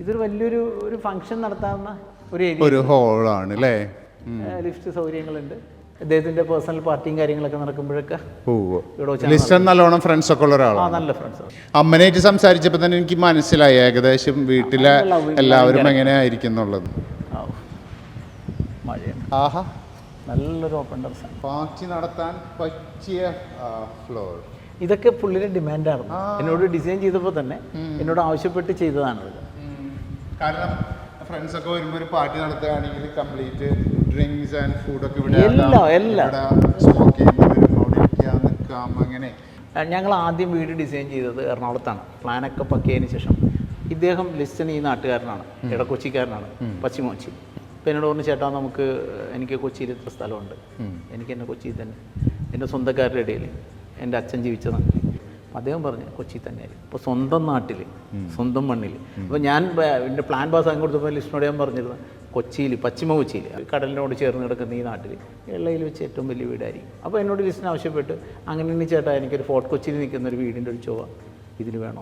ഇതൊരു വലിയൊരു ഒരു ഫംഗ്ഷൻ നടത്താവുന്ന ഒരു ഏരിയ ഒരു ഹോളാണ് അല്ലേ ലിഫ്റ്റ് സൗകര്യങ്ങളുണ്ട്. അദ്ദേഹത്തിന്റെ പേഴ്സണൽ പാർട്ടിയും കാര്യങ്ങളൊക്കെ നടക്കുമ്പോഴൊക്കെ ലിസ്റ്റൺ നല്ലോണം ഫ്രണ്ട്സ് ഒക്കെ ഉള്ള ഒരാളാണ്. നല്ല ഫ്രണ്ട്സ് അമ്മനായിട്ട് സംസാരിച്ചപ്പോൾ തന്നെ എനിക്ക് മനസ്സിലായി. ഏകദേശം വീട്ടിലെ എല്ലാവരും എങ്ങനെയായിരിക്കും എന്നുള്ളത് ആഹാ. നല്ലൊരു ഓപ്പൺ പാർട്ടി നടത്താൻ പറ്റിയ ഫ്ലോർ ഇതൊക്കെ പുള്ളിയുടെ ഡിമാൻഡായിരുന്നു എന്നോട് ഡിസൈൻ ചെയ്തപ്പോൾ തന്നെ എന്നോട് ആവശ്യപ്പെട്ട് ചെയ്തതാണിത് കാരണം ഫ്രണ്ട്സ് ഒക്കെ വരുമ്പോൾ ഒരു പാർട്ടി നടത്തുകയാണെങ്കിൽ കംപ്ലീറ്റ് ഡ്രിങ്ക്സ് ആൻഡ് ഫുഡൊക്കെ ഇവിടെ എല്ലാം. എല്ലാം. സ്മോക്ക് ചെയ്യുന്നവരും അവിടെ ഇരിക്കാം നിൽക്കാം അങ്ങനെ. ഞങ്ങൾ ആദ്യം വീട് ഡിസൈൻ ചെയ്തത് എറണാകുളത്താണ്. പ്ലാനൊക്കെ പക്കിയതിന് ശേഷം. ഇദ്ദേഹം ലിസ്റ്റൺ ഈ നാട്ടുകാരനാണ്. ഇടക്കൊച്ചിക്കാരനാണ് പശ്ചിമകൊച്ചി അപ്പം എന്നോട് പറഞ്ഞു ചേട്ടാ നമുക്ക് എനിക്ക് കൊച്ചിയിൽ ഇത്ര സ്ഥലമുണ്ട്. എനിക്ക് എന്റെ കൊച്ചിയിൽ തന്നെ. എന്റെ സ്വന്തക്കാരുടെ ഇടയിൽ എന്റെ അച്ഛൻ ജീവിച്ച നാട്ടിൽ അപ്പം അദ്ദേഹം പറഞ്ഞു കൊച്ചി തന്നെയായിരുന്നു ഇപ്പോൾ സ്വന്തം നാട്ടിൽ സ്വന്തം മണ്ണിൽ അപ്പോൾ ഞാൻ എന്റെ പ്ലാൻ പാസ്സാക്കി കൊടുത്തപ്പോൾ ലിസ്റ്റിനോട് ഞാൻ പറഞ്ഞിരുന്നു കൊച്ചിയിൽ പശ്ചിമ കൊച്ചിയിൽ കടലിനോട് ചേർന്ന് കിടക്കുന്ന ഈ നാട്ടിൽ എള്ളയിൽ വെച്ച് ഏറ്റവും വലിയ വീടായിരിക്കും. അപ്പോൾ എന്നോട് ലിസ്റ്റിന് ആവശ്യപ്പെട്ട് അങ്ങനെ ചേട്ടാ എനിക്കൊരു ഫോർട്ട് കൊച്ചിയിൽ നിൽക്കുന്ന ഒരു വീടിന്റെ ഒരു ചൊവ്വ ഇതിന് വേണം?